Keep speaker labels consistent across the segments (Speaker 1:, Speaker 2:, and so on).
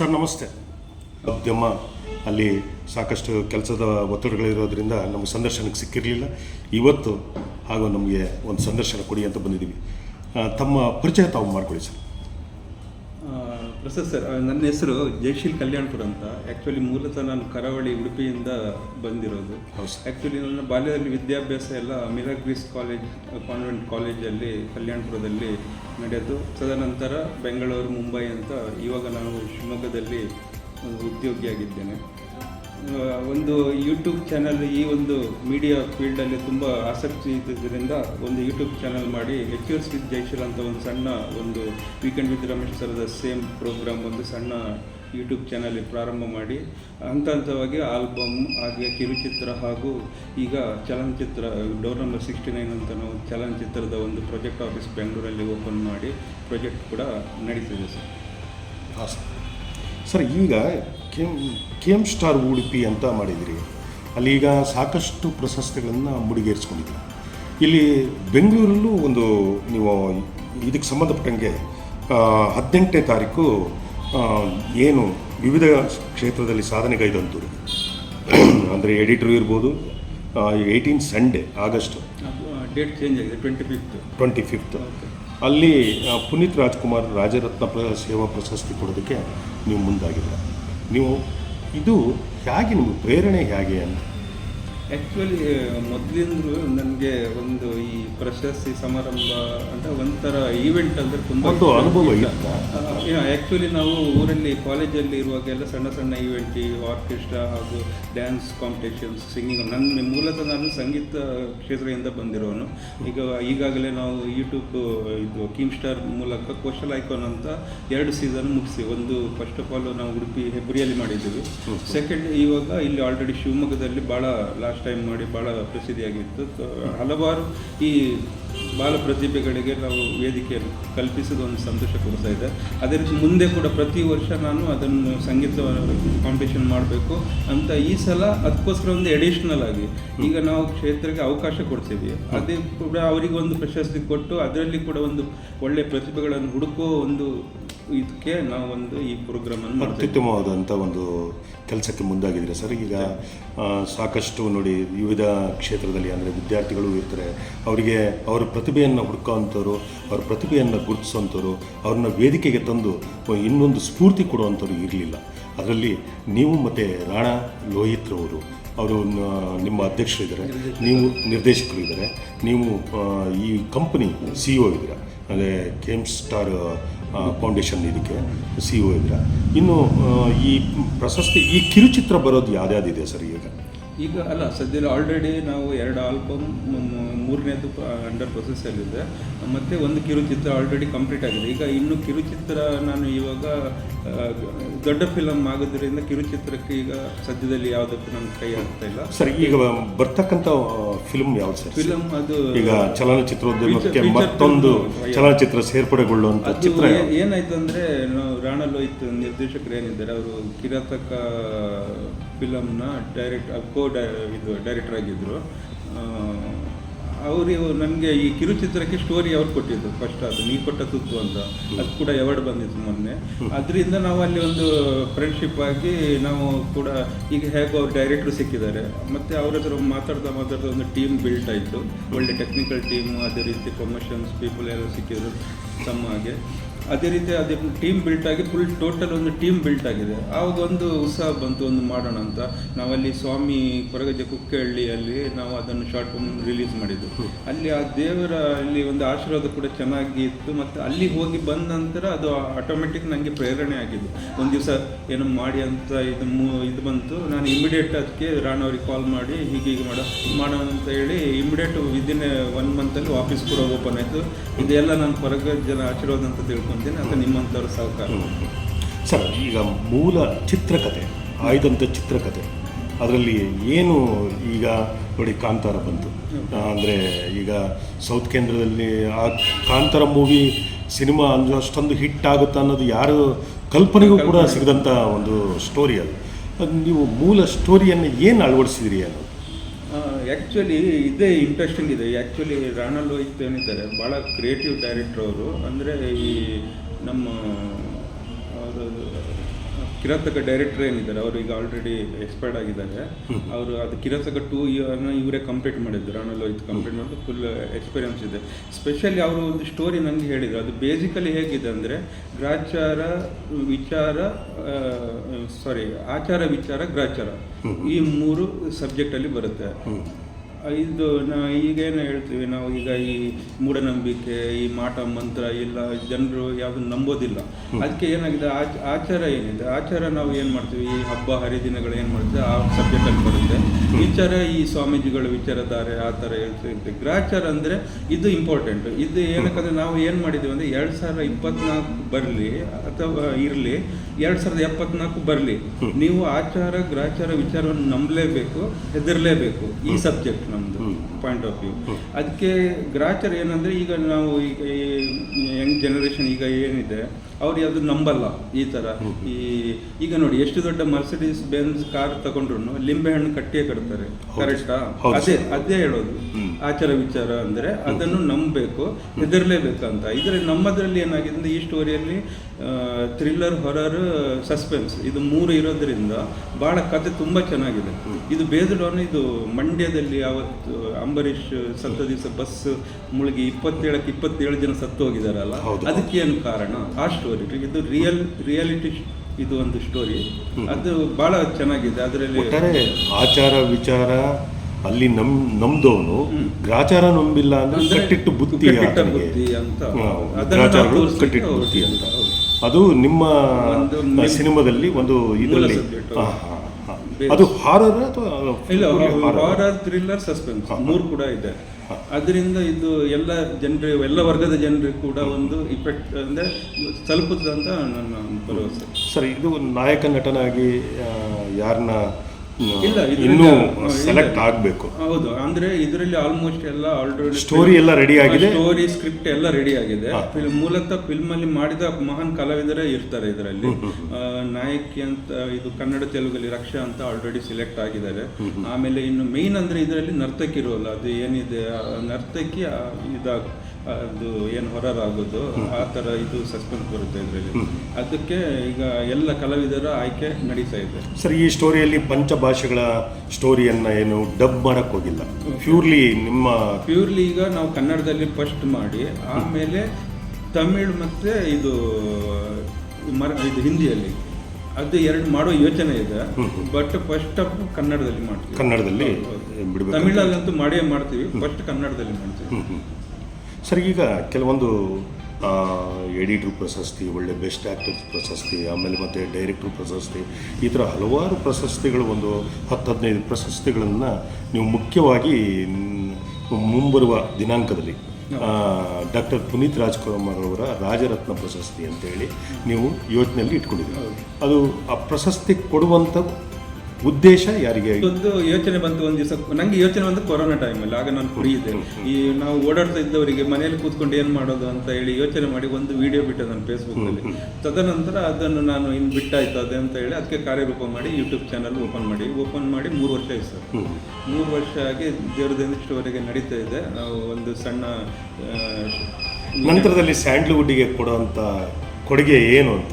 Speaker 1: Sir, ನಮಸ್ತೆ. ಉದ್ಯಮ ಅಲ್ಲಿ ಸಾಕಷ್ಟು ಕೆಲಸದ ಒತ್ತಡಗಳಿರೋದ್ರಿಂದ ನಮಗೆ ಸಂದರ್ಶನಕ್ಕೆ ಸಿಕ್ಕಿರಲಿಲ್ಲ. ಇವತ್ತು ಹಾಗೂ ನಮಗೆ ಒಂದು ಸಂದರ್ಶನ ಕೊಡಿ ಅಂತ ಬಂದಿದ್ದೀವಿ. ತಮ್ಮ ಪರಿಚಯ ತಾವು ಮಾಡ್ಕೊಳ್ಳಿ ಸರ್.
Speaker 2: ಆ, ಪ್ರಸಾದ್ ಸರ್ ನನ್ನ ಹೆಸರು ಜಯಶೀಲ್ ಕಲ್ಯಾಣಪುರ ಅಂತ. ಆ್ಯಕ್ಚುಲಿ ಮೂಲತಃ ನಾನು ಕರಾವಳಿ ಉಡುಪಿಯಿಂದ ಬಂದಿರೋದು. ಆ್ಯಕ್ಚುಲಿ ನನ್ನ ಬಾಲ್ಯದಲ್ಲಿ ವಿದ್ಯಾಭ್ಯಾಸ ಎಲ್ಲ ಮಿರಾಗ್ರೀಸ್ ಕಾಲೇಜ್ ಕಾನ್ವೆಂಟ್ ಕಾಲೇಜಲ್ಲಿ ಕಲ್ಯಾಣಪುರದಲ್ಲಿ ನಡೆದು ತದನಂತರ ಬೆಂಗಳೂರು ಮುಂಬೈ ಅಂತ ಇವಾಗ ನಾನು ಶಿವಮೊಗ್ಗದಲ್ಲಿ ಒಂದು ಉದ್ಯೋಗಿಯಾಗಿದ್ದೇನೆ. ಒಂದು ಯೂಟ್ಯೂಬ್ ಚಾನಲ್ ಈ ಒಂದು ಮೀಡಿಯಾ ಫೀಲ್ಡಲ್ಲಿ ತುಂಬ ಆಸಕ್ತಿ ಇದ್ದಿದ್ದರಿಂದ ಒಂದು ಯೂಟ್ಯೂಬ್ ಚಾನಲ್ ಮಾಡಿ ಎಕ್ಯೂರ್ಸ್ ವಿತ್ ಜೈಶಲ್ ಅಂತ ಒಂದು ಸಣ್ಣ ಒಂದು ವೀಕೆಂಡ್ ವಿತ್ ರಮೇಶ್ ಸರದ ಸೇಮ್ ಪ್ರೋಗ್ರಾಮ್ ಒಂದು ಸಣ್ಣ ಯೂಟ್ಯೂಬ್ ಚಾನಲ್ ಪ್ರಾರಂಭ ಮಾಡಿ ಹಂತ ಹಂತವಾಗಿ ಆಲ್ಬಮ್ ಹಾಗೆ ಕಿರುಚಿತ್ರ ಹಾಗೂ ಈಗ ಚಲನಚಿತ್ರ ಡೋರ್ ನಂಬರ್ ಸಿಕ್ಸ್ಟಿ ನೈನ್ ಅಂತ ನಾವು ಚಲನಚಿತ್ರದ ಒಂದು ಪ್ರಾಜೆಕ್ಟ್ ಆಫೀಸ್ ಬೆಂಗಳೂರಲ್ಲಿ ಓಪನ್ ಮಾಡಿ ಪ್ರಾಜೆಕ್ಟ್ ಕೂಡ ನಡೀತಿದೆ ಸರ್.
Speaker 1: ಸರ್, ಈಗ ಕೆಮ್ ಕೆಮ್ ಸ್ಟಾರ್ ಉಡುಪಿ ಅಂತ ಮಾಡಿದಿರಿ. ಅಲ್ಲಿ ಈಗ ಸಾಕಷ್ಟು ಪ್ರಶಸ್ತಿಗಳನ್ನು ಮುಡಿಗೇರಿಸ್ಕೊಂಡಿದ್ದೀವಿ ಇಲ್ಲಿ ಬೆಂಗಳೂರಲ್ಲೂ ಒಂದು ನೀವು ಇದಕ್ಕೆ ಸಂಬಂಧಪಟ್ಟಂಗೆ ಹದಿನೆಂಟನೇ ತಾರೀಕು ಏನು ವಿವಿಧ ಕ್ಷೇತ್ರದಲ್ಲಿ ಸಾಧನೆಗೈದಂಥವ್ರು ಅಂದರೆ ಎಡಿಟರ್ ಇರ್ಬೋದು eighteen Sunday August.
Speaker 2: Date change ಆಗಿದೆ ಟ್ವೆಂಟಿ ಫಿಫ್ತ್
Speaker 1: ಟ್ವೆಂಟಿ ಫಿಫ್ತ್ ಅಲ್ಲಿ ಪುನೀತ್ ರಾಜ್ಕುಮಾರ್ ರಾಜರತ್ನ ಪ್ರ ಸೇವಾ ಪ್ರಶಸ್ತಿ ಕೊಡೋದಕ್ಕೆ ನೀವು ಮುಂದಾಗಿದ್ದೀರ. ನೀವು ಇದು ಹೇಗೆ ನಿಮಗೆ ಪ್ರೇರಣೆ ಹೇಗೆ ಅಂತ?
Speaker 2: ಆ್ಯಕ್ಚುಲಿ ಮೊದಲಿಂದ್ರು ನನಗೆ ಒಂದು ಈ ಪ್ರಶಸ್ತಿ ಸಮಾರಂಭ ಅಂತ ಒಂಥರ ಈವೆಂಟ್ ಅಂದರೆ ತುಂಬ
Speaker 1: ಅನುಭವ ಇಲ್ಲ
Speaker 2: ಆ್ಯಕ್ಚುಲಿ ನಾವು ಊರಲ್ಲಿ ಕಾಲೇಜಲ್ಲಿ ಇರುವಾಗೆಲ್ಲ ಸಣ್ಣ ಸಣ್ಣ ಈವೆಂಟ್ ಈ ಆರ್ಕೆಸ್ಟ್ರಾ ಹಾಗೂ ಡ್ಯಾನ್ಸ್ ಕಾಂಪಿಟೇಷನ್ಸ್ ಸಿಂಗಿಂಗ್ ನನ್ನ ಮೂಲತಃ ನಾನು ಸಂಗೀತ ಕ್ಷೇತ್ರದಿಂದ ಬಂದಿರೋನು. ಈಗ ಈಗಾಗಲೇ ನಾವು ಯೂಟ್ಯೂಬ್ ಇದು ಕೀಮ್ ಸ್ಟಾರ್ ಮೂಲಕ ಕೋಶಲ್ ಐಕಾನ್ ಅಂತ ಎರಡು ಸೀಸನ್ ಮುಗಿಸಿ. ಒಂದು ಫಸ್ಟ್ ಆಫ್ ಆಲ್ ನಾವು ಉಡುಪಿ ಹೆಬ್ರಿಯಲ್ಲಿ ಮಾಡಿದ್ದೀವಿ. ಸೆಕೆಂಡ್ ಇವಾಗ ಇಲ್ಲಿ ಆಲ್ರೆಡಿ ಶಿವಮೊಗ್ಗದಲ್ಲಿ ಭಾಳ ಲಾಸ್ಟ್ ಟೈಮ್ ಮಾಡಿ ಭಾಳ ಪ್ರಸಿದ್ಧಿಯಾಗಿತ್ತು. ಹಲವಾರು ಈ ಬಾಲ ಪ್ರತಿಭೆಗಳಿಗೆ ನಾವು ವೇದಿಕೆಯನ್ನು ಕಲ್ಪಿಸಿದ ಒಂದು ಸಂತೋಷ ಕೊಡ್ತಾ ಇದೆ. ಅದೇ ರೀತಿ ಮುಂದೆ ಕೂಡ ಪ್ರತಿ ವರ್ಷ ನಾನು ಅದನ್ನು ಸಂಗೀತ ಕಾಂಪಿಟೇಷನ್ ಮಾಡಬೇಕು ಅಂತ ಈ ಸಲ ಅದಕ್ಕೋಸ್ಕರ ಒಂದು ಎಡಿಷನಲ್ ಆಗಿ ಈಗ ನಾವು ಕ್ಷೇತ್ರಕ್ಕೆ ಅವಕಾಶ ಕೊಡ್ತೀವಿ ಅದೇ ಕೂಡ ಅವರಿಗೆ ಒಂದು ಪ್ರಶಸ್ತಿ ಕೊಟ್ಟು ಅದರಲ್ಲಿ ಕೂಡ ಒಂದು ಒಳ್ಳೆ ಪ್ರತಿಭೆಗಳನ್ನು ಹುಡುಕೋ ಒಂದು ಇದಕ್ಕೆ ನಾವು ಒಂದು ಈ ಪ್ರೋಗ್ರಾಮ್ ಅನ್ನು
Speaker 1: ಅತ್ಯುತ್ತಮವಾದಂಥ ಒಂದು ಕೆಲಸಕ್ಕೆ ಮುಂದಾಗಿದ್ದೀರಾ ಸರ್? ಈಗ ಸಾಕಷ್ಟು ನೋಡಿ ವಿವಿಧ ಕ್ಷೇತ್ರದಲ್ಲಿ ಅಂದರೆ ವಿದ್ಯಾರ್ಥಿಗಳು ಇರ್ತಾರೆ. ಅವರಿಗೆ ಅವರ ಪ್ರತಿಭೆಯನ್ನು ಹುಡ್ಕೋವಂಥವ್ರು, ಅವ್ರ ಪ್ರತಿಭೆಯನ್ನು ಗುರುತಿಸುವಂಥವ್ರು, ಅವ್ರನ್ನ ವೇದಿಕೆಗೆ ತಂದು ಇನ್ನೊಂದು ಸ್ಫೂರ್ತಿ ಕೊಡುವಂಥವ್ರು ಇರಲಿಲ್ಲ. ಅದರಲ್ಲಿ ನೀವು ಮತ್ತು ರಾಣಾ ಲೋಹಿತ್ರವರು ಅವರು ನಿಮ್ಮ ಅಧ್ಯಕ್ಷರು ಇದ್ದಾರೆ. ನೀವು ನಿರ್ದೇಶಕರು ಇದ್ದಾರೆ. ನೀವು ಈ ಕಂಪನಿ ಸಿ ಇ ಇದ್ದೀರಾ. ಅಂದರೆ ಕೇಮ್ ಸ್ಟಾರ್ ಫೌಂಡೇಶನ್ ಇದಕ್ಕೆ ಸಿ ಇ ಇದ್ದೀರಾ. ಇನ್ನು ಈ ಪ್ರಶಸ್ತಿ, ಈ ಕಿರುಚಿತ್ರ ಬರೋದು ಯಾವ್ದಾದಿದೆ ಸರ್ ಈಗ?
Speaker 2: ಈಗ ಅಲ್ಲ ಸದ್ಯದಲ್ಲಿ ಆಲ್ರೆಡಿ ನಾವು ಎರಡು ಆಲ್ಬಮ್ ಮೂರನೇದು ಅಂಡರ್ ಪ್ರೊಸೆಸ್ಸಲ್ಲಿದೆ ಮತ್ತು ಒಂದು ಕಿರುಚಿತ್ರ ಆಲ್ರೆಡಿ ಕಂಪ್ಲೀಟ್ ಆಗಿದೆ. ಈಗ ಇನ್ನು ಕಿರುಚಿತ್ರ ನಾನು ಇವಾಗ ದೊಡ್ಡ ಫಿಲಮ್ ಆಗೋದ್ರಿಂದ ಕಿರುಚಿತ್ರಕ್ಕೆ ಈಗ ಸದ್ಯದಲ್ಲಿ ಯಾವುದಕ್ಕೂ ನನ್ನ ಕೈ ಆಗ್ತಾ ಇಲ್ಲ.
Speaker 1: ಸರ್ ಈಗ ಬರ್ತಕ್ಕಂಥ ಫಿಲಮ್ ಯಾವ್ದು ಸರ್?
Speaker 2: ಫಿಲಮ್ ಅದು
Speaker 1: ಈಗ ಚಲನಚಿತ್ರೋದ್ಯಮಕ್ಕೆ ಮತ್ತೊಂದು ಚಲನಚಿತ್ರ ಸೇರ್ಪಡೆಗೊಳ್ಳುವಂಥ ಚಿತ್ರ
Speaker 2: ಏನಾಯ್ತು ಅಂದ್ರೆ ರಾಣಾ ಲೋಹಿತ್ ನಿರ್ದೇಶಕರು ಏನಿದ್ದಾರೆ, ಅವರು ಕಿರಾತಕ ಫಿಲಮ್ನ ಡೈರೆಕ್ಟ್, ಕೋ ಡೈ, ಇದು ಡೈರೆಕ್ಟರ್ ಆಗಿದ್ರು. ಅವರು ನನಗೆ ಈ ಕಿರುಚಿತ್ರಕ್ಕೆ ಸ್ಟೋರಿ ಅವ್ರು ಕೊಟ್ಟಿದ್ದು ಫಸ್ಟ್ ಅದು, ನೀ ಕೊಟ್ಟ ತುತ್ತು ಅಂತ. ಅದು ಕೂಡ ಎವರ್ಡ್ ಬಂದಿತ್ತು ಮೊನ್ನೆ. ಅದರಿಂದ ನಾವು ಅಲ್ಲಿ ಒಂದು ಫ್ರೆಂಡ್ಶಿಪ್ ಆಗಿ ನಾವು ಕೂಡ ಈಗ ಹೇಗೋ ಅವ್ರು ಡೈರೆಕ್ಟ್ರು ಸಿಕ್ಕಿದ್ದಾರೆ. ಮತ್ತು ಅವ್ರ ಹತ್ರ ಮಾತಾಡ್ತಾ ಮಾತಾಡ್ತಾ ಒಂದು ಟೀಮ್ ಬಿಲ್ಟ್ ಆಯಿತು. ಒಳ್ಳೆ ಟೆಕ್ನಿಕಲ್ ಟೀಮು ಅದೇ ರೀತಿ ಪ್ರಮೋಷನ್ಸ್ ಪೀಪಲ್ ಎಲ್ಲ ಸಿಕ್ಕಿದ್ರು ತಮ್ಮ ಹಾಗೆ. ಅದೇ ರೀತಿ ಅದೇ ಟೀಮ್ ಬಿಲ್ಟ್ ಆಗಿ ಫುಲ್ ಟೋಟಲ್ ಒಂದು ಟೀಮ್ ಬಿಲ್ಟ್ ಆಗಿದೆ. ಆವಾಗ ಒಂದು ಉತ್ಸಾಹ ಬಂತು ಒಂದು ಮಾಡೋಣ ಅಂತ. ನಾವಲ್ಲಿ ಸ್ವಾಮಿ ಕೊರಗಜ್ಜೆ ಕುಕ್ಕಹಳ್ಳಿಯಲ್ಲಿ ನಾವು ಅದನ್ನು ಶಾರ್ಟ್ ಫಿಲ್ಮ್ ರಿಲೀಸ್ ಮಾಡಿದ್ದು. ಅಲ್ಲಿ ಆ ದೇವರ ಅಲ್ಲಿ ಒಂದು ಆಶೀರ್ವಾದ ಕೂಡ ಚೆನ್ನಾಗಿ ಇತ್ತು. ಮತ್ತು ಅಲ್ಲಿ ಹೋಗಿ ಬಂದ ನಂತರ ಅದು ಆಟೋಮೆಟಿಕ್ ನನಗೆ ಪ್ರೇರಣೆ ಆಗಿದ್ದು. ಒಂದು ದಿವಸ ಏನೋ ಮಾಡಿ ಅಂತ ಇದು ಮೂ ಇದು ಬಂತು. ನಾನು ಇಮಿಡಿಯೇಟ್ ಅದಕ್ಕೆ ರಾಣವ್ರಿಗೆ ಕಾಲ್ ಮಾಡಿ ಹೀಗೆ ಹೀಗೆ ಮಾಡೋ ಮಾಡೋಣ ಅಂತ ಹೇಳಿ ಇಮಿಡಿಯೇಟ್ ವಿದಿನ್ ಒನ್ ಮಂತಲ್ಲಿ ಆಫೀಸ್ ಕೂಡ ಓಪನ್ ಆಯಿತು. ಇದೆಲ್ಲ ನಾನು ಹೊರಗೆ ಜನ ಆಶೀರ್ವಾದ ಅಂತ ತಿಳ್ಕೊಂತೀನಿ ಅದು ನಿಮ್ಮಂಥವ್ರ ಸಹಕಾರ
Speaker 1: ಸರ್ ಈಗ ಮೂಲ ಚಿತ್ರಕಥೆ ಆಯ್ದಂಥ ಚಿತ್ರಕಥೆ ಅದರಲ್ಲಿ ಏನು ಈಗ ನೋಡಿ ಕಾಂತಾರ ಬಂತು? ಅಂದರೆ ಈಗ ಸೌತ್ ಕೇಂದ್ರದಲ್ಲಿ ಆ ಕಾಂತಾರ ಮೂವಿ ಸಿನಿಮಾ ಅಂದರೆ ಅಷ್ಟೊಂದು ಹಿಟ್ ಆಗುತ್ತೆ ಅನ್ನೋದು ಯಾರು ಕಲ್ಪನೆಗೂ ಕೂಡ ಸಿಗದಂಥ ಒಂದು ಸ್ಟೋರಿ ಅದು. ಅದು ನೀವು ಮೂಲ ಸ್ಟೋರಿಯನ್ನು ಏನು ಅಳವಡಿಸಿದಿರಿ ಅನ್ನೋದು
Speaker 2: ಆ್ಯಕ್ಚುಲಿ ಇದೇ ಇಂಟ್ರೆಸ್ಟಿಂಗ್ ಇದೆ. ಆ್ಯಕ್ಚುಲಿ ರಾಣಾ ಲೋಹಿತ್ ಏನಿದ್ದಾರೆ ಭಾಳ ಕ್ರಿಯೇಟಿವ್ ಡೈರೆಕ್ಟರ್ ಅವರು. ಅಂದರೆ ಈ ನಮ್ಮ ಅವರು ಕಿರಾತಕ ಡೈರೆಕ್ಟರ್ ಏನಿದ್ದಾರೆ ಅವರು ಈಗ ಆಲ್ರೆಡಿ ಎಕ್ಸ್ಪೈರ್ಡ್ ಆಗಿದ್ದಾರೆ. ಅವರು ಅದು ಕಿರಾತಕ ಟೂ ಇಯರ್ನ ಇವರೇ ಕಂಪ್ಲೀಟ್ ಮಾಡಿದ್ರು ರಾಣಾ ಲೋಹಿತ್ ಕಂಪ್ಲೀಟ್ ಮಾಡಿದ್ರು ಫುಲ್ ಎಕ್ಸ್ಪೀರಿಯನ್ಸ್ ಇದೆ. ಸ್ಪೆಷಲಿ ಅವರು ಒಂದು ಸ್ಟೋರಿ ನನಗೆ ಹೇಳಿದರು. ಅದು ಬೇಸಿಕಲಿ ಹೇಗಿದೆ ಅಂದರೆ ಗ್ರಾಚಾರ ವಿಚಾರ ಸಾರಿ ಆಚಾರ ವಿಚಾರ ಗ್ರಾಚಾರ ಈ ಮೂರು ಸಬ್ಜೆಕ್ಟಲ್ಲಿ ಬರುತ್ತೆ. ಇದು ನಾ ಈಗೇನು ಹೇಳ್ತೀವಿ ನಾವು ಈಗ ಈ ಮೂಢನಂಬಿಕೆ ಈ ಮಾಟ ಮಂತ್ರ ಇಲ್ಲ ಜನರು ಯಾವುದು ನಂಬೋದಿಲ್ಲ. ಅದಕ್ಕೆ ಏನಾಗಿದೆ ಆಚ ಆಚಾರ ಏನಿದೆ ಆಚಾರ ನಾವು ಏನು ಮಾಡ್ತೀವಿ ಈ ಹಬ್ಬ ಹರಿದಿನಗಳು ಏನು ಮಾಡ್ತೀವಿ ಆ ಸಬ್ಜೆಕ್ಟಲ್ಲಿ ಬರುತ್ತೆ. ವಿಚಾರ ಈ ಸ್ವಾಮೀಜಿಗಳು ವಿಚಾರಧಾರೆ ಆ ಥರ ಹೇಳ್ತಿರ್ತೀವಿ ಗ್ರಾಚಾರ ಅಂದರೆ ಇದು ಇಂಪಾರ್ಟೆಂಟ್ ಇದು ಏನಕ್ಕಂದ್ರೆ ನಾವು ಏನು ಮಾಡಿದ್ದೀವಿ ಅಂದರೆ ಎರಡು ಸಾವಿರದ ಇಪ್ಪತ್ನಾಲ್ಕು ಬರಲಿ ಅಥವಾ ಇರಲಿ ಎರಡು ಸಾವಿರದ ಎಪ್ಪತ್ನಾಲ್ಕು ಬರಲಿ. ನೀವು ಆಚಾರ ಗ್ರಾಚಾರ ವಿಚಾರವನ್ನು ನಂಬಲೇಬೇಕು ಹೆದರಲೇಬೇಕು ಈ ಸಬ್ಜೆಕ್ಟ್ ನಮ್ಮದು ಪಾಯಿಂಟ್ ಆಫ್ ವ್ಯೂ ಅದಕ್ಕೆ ಗ್ರಾಚರ್ ಏನಂದರೆ ಈಗ ನಾವು ಈಗ ಈ ಯಂಗ್ ಜನರೇಷನ್ ಈಗ ಏನಿದೆ ಅವ್ರು ಯಾವುದು ನಂಬಲ್ಲ ಈ ಥರ ಈ ಈಗ ನೋಡಿ ಎಷ್ಟು ದೊಡ್ಡ ಮರ್ಸಿಡೀಸ್ ಬೆನ್ಸ್ ಕಾರ್ ತಗೊಂಡ್ರು ಲಿಂಬೆ ಹಣ್ಣು ಕಟ್ಟಿಯೇ ಕಟ್ತಾರೆ. ಕರೆಕ್ಟಾ ಅದೇ ಅದೇ ಹೇಳೋದು. ಆಚಾರ ವಿಚಾರ ಅಂದರೆ ಅದನ್ನು ನಂಬಬೇಕು ಅಂತ ಇದ್ರೆ ನಮ್ಮದ್ರಲ್ಲಿ ಏನಾಗಿದೆ ಅಂದ್ರೆ ಈ ಸ್ಟೋರಿಯಲ್ಲಿ ಥ್ರಿಲ್ಲರ್ ಹೊರರ್ ಸಸ್ಪೆನ್ಸ್ ಇದು ಮೂರು ಇರೋದ್ರಿಂದ ಬಹಳ ಕತೆ ತುಂಬ ಚೆನ್ನಾಗಿದೆ. ಇದು ಬೇಸ್ಡ್ ಆನ್ ಇದು ಮಂಡ್ಯದಲ್ಲಿ ಅವತ್ತು ಅಂಬರೀಷ್ ಸತ್ತ ದಿವಸ ಬಸ್ ಮುಳುಗಿ ಇಪ್ಪತ್ತೇಳಕ್ಕೆ ಇಪ್ಪತ್ತೇಳು ಜನ ಸತ್ತು ಹೋಗಿದಾರಲ್ಲ?
Speaker 1: ಹೌದು.
Speaker 2: ಅದಕ್ಕೆ ಏನು ಕಾರಣ? ಆ ಸ್ಟೋರಿ ಇದು ರಿಯಲ್ ರಿಯಾಲಿಟಿ ಇದು ಒಂದು ಸ್ಟೋರಿ ಅದು ಬಹಳ ಚೆನ್ನಾಗಿದೆ. ಅದರಲ್ಲಿ
Speaker 1: ಆಚಾರ ವಿಚಾರ ಅಲ್ಲಿ ನಮ್ ನಮ್ದವನು ಗ್ರಾಚಾರ ನಂಬಿಲ್ಲ ಅಂದ್ರೆ ಕಟ್ಟಿಟ್ಟು ಬುದ್ಧಿ ಗ್ರಾಚಾರಗಳು ಕಟ್ಟಿಟ್ಟು ಬುದ್ಧಿ ಅಂತ. ಅದು ನಿಮ್ಮ
Speaker 2: ಒಂದು
Speaker 1: ಸಿನಿಮಾದಲ್ಲಿ ಒಂದು ಇದರಲ್ಲಿ ಅದು ಹಾರರ್ ಅಥವಾ
Speaker 2: ಇಲ್ಲ? ಹಾರರ್ ಥ್ರಿಲ್ಲರ್ ಸಸ್ಪೆನ್ಸ್ ಮೂರು ಕೂಡ ಇದೆ. ಅದರಿಂದ ಇದು ಎಲ್ಲ ಜನರು ಎಲ್ಲ ವರ್ಗದ ಜನರಿಗೆ ಕೂಡ ಒಂದು ಇಫೆಕ್ಟ್ ಅಂದರೆ ತಲುಪುತ್ತದೆ ಅಂತ ನನ್ನ ಭರವಸೆ.
Speaker 1: ಸರಿ ಇದು ನಾಯಕ ನಟನಾಗಿ ಯಾರನ್ನ ಇನ್ನೂ
Speaker 2: ಇಲ್ಲ.
Speaker 1: ಸೆಲೆಕ್ಟ್ ಆಗಬೇಕು.
Speaker 2: ಹೌದು ಅಂದ್ರೆ ಇದರಲ್ಲಿ ಆಲ್ಮೋಸ್ಟ್ ಎಲ್ಲ ಆಲ್ರೆಡಿ
Speaker 1: ಸ್ಟೋರಿ ಎಲ್ಲ ready ಆಗಿದೆ?
Speaker 2: ಸ್ಟೋರಿ ಸ್ಕ್ರಿಪ್ಟ್ ಎಲ್ಲ ರೆಡಿ ಆಗಿದೆ. ಮೂಲತಃ ಫಿಲ್ಮ್ ಅಲ್ಲಿ ಮಾಡಿದ ಮಹಾನ್ ಕಲಾವಿದರೇ ಇರ್ತಾರೆ ಇದರಲ್ಲಿ. ನಾಯಕಿ ಅಂತ ಇದು ಕನ್ನಡ ತೆಲುಗಲ್ಲಿ ರಕ್ಷಾ ಅಂತ ಆಲ್ರೆಡಿ ಸೆಲೆಕ್ಟ್ ಆಗಿದ್ದಾರೆ. ಆಮೇಲೆ ಇನ್ನು ಮೇನ್ ಅಂದ್ರೆ ಇದರಲ್ಲಿ ನರ್ತಕಿ ರೋಲ್ ಅದು ಏನಿದೆ ನರ್ತಕಿ ಇದಾಗ ಅದು ಏನು ಹೊರರಾಗೋದು ಆ ಥರ ಇದು ಸಸ್ಪೆನ್ಸ್ ಬರುತ್ತೆ ಇದರಲ್ಲಿ. ಅದಕ್ಕೆ ಈಗ ಎಲ್ಲ ಕಲಾವಿದರ ಆಯ್ಕೆ ನಡೀತಾ ಇದೆ.
Speaker 1: ಸರ್ ಈ ಸ್ಟೋರಿಯಲ್ಲಿ ಪಂಚಭಾಷೆಗಳ ಸ್ಟೋರಿಯನ್ನ ಏನು ಡಬ್ ಮಾಡಕ್ ಹೋಗಿಲ್ಲ. ಪ್ಯೂರ್ಲಿ ನಿಮ್ಮ
Speaker 2: ಪ್ಯೂರ್ಲಿ ಈಗ ನಾವು ಕನ್ನಡದಲ್ಲಿ ಫಸ್ಟ್ ಮಾಡಿ ಆಮೇಲೆ ತಮಿಳ್ ಮತ್ತೆ ಇದು ಮರ ಇದು ಹಿಂದಿಯಲ್ಲಿ. ಅದು ಎರಡು ಮಾಡೋ ಯೋಚನೆ ಇದೆ ಬಟ್ ಫಸ್ಟ್ ಕನ್ನಡದಲ್ಲಿ ಮಾಡ್ತೀವಿ.
Speaker 1: ಕನ್ನಡದಲ್ಲಿ
Speaker 2: ತಮಿಳಲ್ಲಂತೂ ಮಾಡೇ ಮಾಡ್ತೀವಿ ಫಸ್ಟ್ ಕನ್ನಡದಲ್ಲಿ ಮಾಡ್ತೀವಿ.
Speaker 1: ಸರಿ ಈಗ ಕೆಲವೊಂದು ಎಡಿಟ್ರ್ ಪ್ರಶಸ್ತಿ ಒಳ್ಳೆ ಬೆಸ್ಟ್ ಆ್ಯಕ್ಟರ್ ಪ್ರಶಸ್ತಿ ಆಮೇಲೆ ಮತ್ತು ಡೈರೆಕ್ಟ್ರ್ ಪ್ರಶಸ್ತಿ ಈ ಥರ ಹಲವಾರು ಪ್ರಶಸ್ತಿಗಳು ಒಂದು ಹತ್ತು ಹದಿನೈದು ಪ್ರಶಸ್ತಿಗಳನ್ನು ನೀವು ಮುಖ್ಯವಾಗಿ ಮುಂಬರುವ ದಿನಾಂಕದಲ್ಲಿ ಡಾಕ್ಟರ್ ಪುನೀತ್ ರಾಜ್ಕುಮಾರ್ ಅವರ ರಾಜರತ್ನ ಪ್ರಶಸ್ತಿ ಅಂತೇಳಿ ನೀವು ಯೋಚನೆಯಲ್ಲಿ ಇಟ್ಕೊಂಡಿದ್ದೀರಿ. ಅದು ಆ ಪ್ರಶಸ್ತಿ ಕೊಡುವಂಥ ಉದ್ದೇಶ ಯಾರಿಗೆ?
Speaker 2: ಒಂದು ಯೋಚನೆ ಬಂತು ಒಂದು ದಿವಸ ನಂಗೆ ಯೋಚನೆ ಬಂತು ಕೊರೋನಾ ಟೈಮಲ್ಲಿ ಆಗ ನಾನು ಫ್ರೀ ಇದ್ದೆ ಈ ನಾವು ಓಡಾಡ್ತಾ ಇದ್ದವರಿಗೆ ಮನೆಯಲ್ಲಿ ಕೂತ್ಕೊಂಡು ಏನು ಮಾಡೋದು ಅಂತ ಹೇಳಿ ಯೋಚನೆ ಮಾಡಿ ಒಂದು ವಿಡಿಯೋ ಬಿಟ್ಟೆ ನಾನು ಫೇಸ್ಬುಕ್ನಲ್ಲಿ ತದನಂತರ ಅದನ್ನು ನಾನು ಇನ್ನು ಬಿಟ್ಟಾಯ್ತು ಅದೇ ಅಂತ ಹೇಳಿ ಅದಕ್ಕೆ ಕಾರ್ಯರೂಪ ಮಾಡಿ ಯೂಟ್ಯೂಬ್ ಚಾನಲ್ ಓಪನ್ ಮಾಡಿ. ಓಪನ್ ಮಾಡಿ ಮೂರು ವರ್ಷ ಆಯ್ತು ಸರ್. ಮೂರು ವರ್ಷ ಆಗಿ ದೇವ್ರದಿಂದ ಇಷ್ಟವರೆಗೆ ನಡೀತಾ ಇದೆ. ನಾವು ಒಂದು ಸಣ್ಣ
Speaker 1: ನಂತರದಲ್ಲಿ ಸ್ಯಾಂಡ್ಲ್ವುಡ್ಗೆ ಕೊಡುವಂಥ ಕೊಡುಗೆ ಏನು ಅಂತ?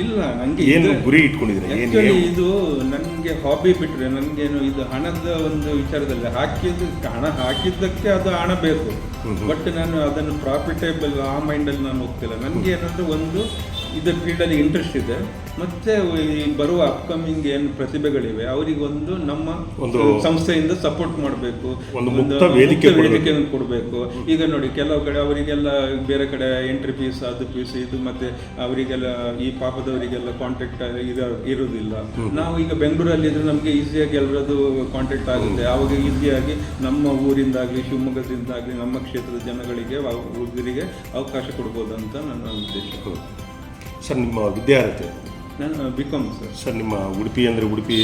Speaker 2: ಇಲ್ಲ ನನಗೆ
Speaker 1: ಏನು ಗುರಿ
Speaker 2: ಇಟ್ಕೊಂಡಿದ್ರೆ ಇದು ನನ್ನ ನನಗೆ ಹಾಬಿ ಬಿಟ್ಟರೆ ನನಗೇನು ಇದು ಹಣದ ಒಂದು ವಿಚಾರದಲ್ಲಿ ಹಾಕಿದ್ದು ಹಣ ಹಾಕಿದ್ದಕ್ಕೆ ಅದು ಹಣ ಬೇಕು. ಬಟ್ ನಾನು ಅದನ್ನು ಪ್ರಾಫಿಟೇಬಲ್ ಆ ಮೈಂಡಲ್ಲಿ ನಾನು ಹೋಗ್ತಿಲ್ಲ. ನನಗೆ ಏನಂದ್ರೆ ಒಂದು ಇದು ಫೀಲ್ಡಲ್ಲಿ ಇಂಟ್ರೆಸ್ಟ್ ಇದೆ. ಮತ್ತೆ ಈ ಬರುವ ಅಪ್ಕಮಿಂಗ್ ಏನು ಪ್ರತಿಭೆಗಳಿವೆ ಅವರಿಗೆ ಒಂದು ನಮ್ಮ
Speaker 1: ಒಂದು-
Speaker 2: ಸಂಸ್ಥೆಯಿಂದ ಸಪೋರ್ಟ್ ಮಾಡಬೇಕು.
Speaker 1: ಒಂದು ಮುಕ್ತ ವೇದಿಕೆ ಕೊಡ್ಬೇಕು.
Speaker 2: ವೇದಿಕೆಯನ್ನು ಕೊಡಬೇಕು. ಈಗ ನೋಡಿ ಕೆಲವು ಕಡೆ ಅವರಿಗೆಲ್ಲ ಬೇರೆ ಕಡೆ ಎಂಟ್ರಿ ಫೀಸ್ ಅದು ಫೀಸ್ ಇದು ಮತ್ತೆ ಅವರಿಗೆಲ್ಲ ಈ ಪಾಪದವರಿಗೆಲ್ಲ ಕಾಂಟ್ಯಾಕ್ಟ್ ಇದು ಇರೋದಿಲ್ಲ ನಾವು ಈಗ ಬೆಂಗಳೂರಲ್ಲಿ ಇದ್ರೆ ನಮಗೆ ಈಸಿಯಾಗಿ ಎಲ್ಲರದು ಕಾಂಟ್ಯಾಕ್ಟ್ ಆಗುತ್ತೆ. ಆವಾಗ ಈಸಿಯಾಗಿ ನಮ್ಮ ಊರಿಂದಾಗಲಿ ಶಿವಮೊಗ್ಗದಿಂದಾಗಲಿ ನಮ್ಮ ಕ್ಷೇತ್ರದ ಜನಗಳಿಗೆ ಅವ್- ಹುಡುಗರಿಗೆ ಅವಕಾಶ ಕೊಡ್ಬೋದು ಅಂತ ನನ್ನ ಉದ್ದೇಶ.
Speaker 1: ಸರ್ ನಿಮ್ಮ ವಿದ್ಯಾರ್ಥಿ
Speaker 2: ನಾನು ಬಿ ಕಾಮ್ ಸರ್.
Speaker 1: ಸರ್ ನಿಮ್ಮ ಉಡುಪಿ ಅಂದರೆ ಉಡುಪಿ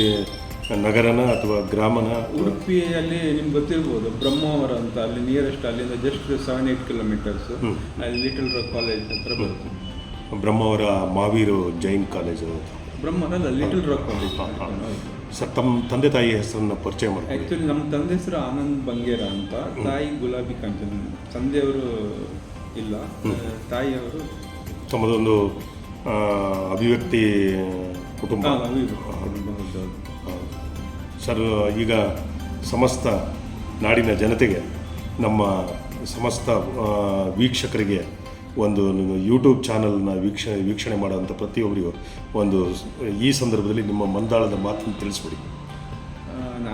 Speaker 1: ನಗರನ ಅಥವಾ ಗ್ರಾಮನ?
Speaker 2: ಉಡುಪಿಯಲ್ಲಿ ನಿಮ್ಗೆ ಗೊತ್ತಿರ್ಬೋದು ಬ್ರಹ್ಮಾವರ ಅಂತ ಅಲ್ಲಿ ನಿಯರೆಸ್ಟ್ ಅಲ್ಲಿಂದ ಜಸ್ಟ್ ಸೆವೆನ್ ಏಯ್ಟ್ ಕಿಲೋಮೀಟರ್ಸ್ ಅಲ್ಲಿ ಲಿಟಲ್ ರಾಕ್ ಕಾಲೇಜ್ ಹತ್ರ ಬರುತ್ತೆ.
Speaker 1: ಬ್ರಹ್ಮಾವರ ಮಾವೀರು ಜೈನ್ ಕಾಲೇಜು
Speaker 2: ಬ್ರಹ್ಮಾವರ ಅಲ್ಲ ಲಿಟಲ್ ರಾಕ್ ಕಾಲೇಜ್
Speaker 1: ಸರ್ ತಮ್ಮ ತಂದೆ ತಾಯಿ ಹೆಸರನ್ನ ಪರಿಚಯ ಮಾಡಿ
Speaker 2: ಆ್ಯಕ್ಚುಲಿ ನಮ್ಮ ತಂದೆ ಹೆಸರು ಆನಂದ್ ಬಂಗೇರ ಅಂತ. ತಾಯಿ ಗುಲಾಬಿ ಕಾಂಚನ್. ತಂದೆಯವರು ಇಲ್ಲ. ತಾಯಿಯವರು
Speaker 1: ತಮ್ಮದೊಂದು ಅಭಿವ್ಯಕ್ತಿ ಕುಟುಂಬ. ಸರ್ ಈಗ ಸಮಸ್ತ ನಾಡಿನ ಜನತೆಗೆ ನಮ್ಮ ಸಮಸ್ತ ವೀಕ್ಷಕರಿಗೆ ಒಂದು ಯೂಟ್ಯೂಬ್ ಚಾನಲ್ನ ವೀಕ್ಷಣೆ ವೀಕ್ಷಣೆ ಮಾಡುವಂಥ ಪ್ರತಿಯೊಬ್ಬರಿಗೂ ಒಂದು ಈ ಸಂದರ್ಭದಲ್ಲಿ ನಿಮ್ಮ ಮಂದಾಳದ ಮಾತನ್ನು ತಿಳಿಸ್ಬಿಡಿ.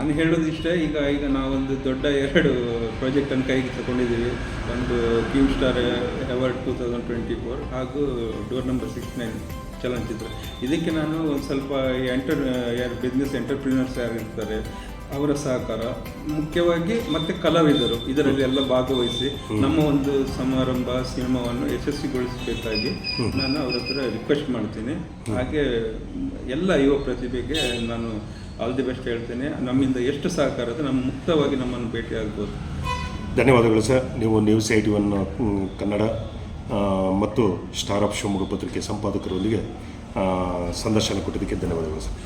Speaker 2: ನಾನು ಹೇಳೋದು ಇಷ್ಟೇ ಈಗ ಈಗ ನಾವೊಂದು ದೊಡ್ಡ ಎರಡು ಪ್ರಾಜೆಕ್ಟನ್ನು ಕೈಗೆ ತಗೊಂಡಿದ್ದೀವಿ. ಒಂದು Q star award two thousand twenty four ಹಾಗೂ ಡೋರ್ ನಂಬರ್ ಸಿಕ್ಸ್ ನೈನ್ ಚಲನಚಿತ್ರ. ಇದಕ್ಕೆ ನಾನು ಒಂದು ಸ್ವಲ್ಪ ಎಂಟರ್ ಯಾರು ಬಿಸ್ನೆಸ್ ಎಂಟರ್ಪ್ರಿನರ್ಸ್ ಯಾರಿರ್ತಾರೆ ಅವರ ಸಹಕಾರ ಮುಖ್ಯವಾಗಿ ಮತ್ತೆ ಕಲಾವಿದರು ಇದರಲ್ಲಿ ಎಲ್ಲ ಭಾಗವಹಿಸಿ ನಮ್ಮ ಒಂದು ಸಮಾರಂಭ ಸಿನಿಮಾವನ್ನು ಯಶಸ್ವಿಗೊಳಿಸಬೇಕಾಗಿ ನಾನು ಅವರ ಹತ್ರ ರಿಕ್ವೆಸ್ಟ್ ಮಾಡ್ತೀನಿ. ಹಾಗೆ ಎಲ್ಲ ಯುವ ಪ್ರತಿಭೆಗೆ ನಾನು ಆಲ್ ದಿ ಬೆಸ್ಟ್ ಹೇಳ್ತೇನೆ. ನಮ್ಮಿಂದ ಎಷ್ಟು ಸಹಕಾರ ಅದು ನಮ್ಮ ಮುಕ್ತವಾಗಿ ನಮ್ಮನ್ನು ಭೇಟಿ ಆಗ್ಬೋದು.
Speaker 1: ಧನ್ಯವಾದಗಳು ಸರ್. ನೀವು ನ್ಯೂಸ್ ಏಯ್ಟಿ ಒನ್ ಕನ್ನಡ ಮತ್ತು ಸ್ಟಾರ್ ಆಫ್ ಶಿವಮೊಗ್ಗ ಪತ್ರಿಕೆ ಸಂಪಾದಕರೊಂದಿಗೆ ಸಂದರ್ಶನ ಕೊಟ್ಟಿದ್ದಕ್ಕೆ ಧನ್ಯವಾದಗಳು ಸರ್.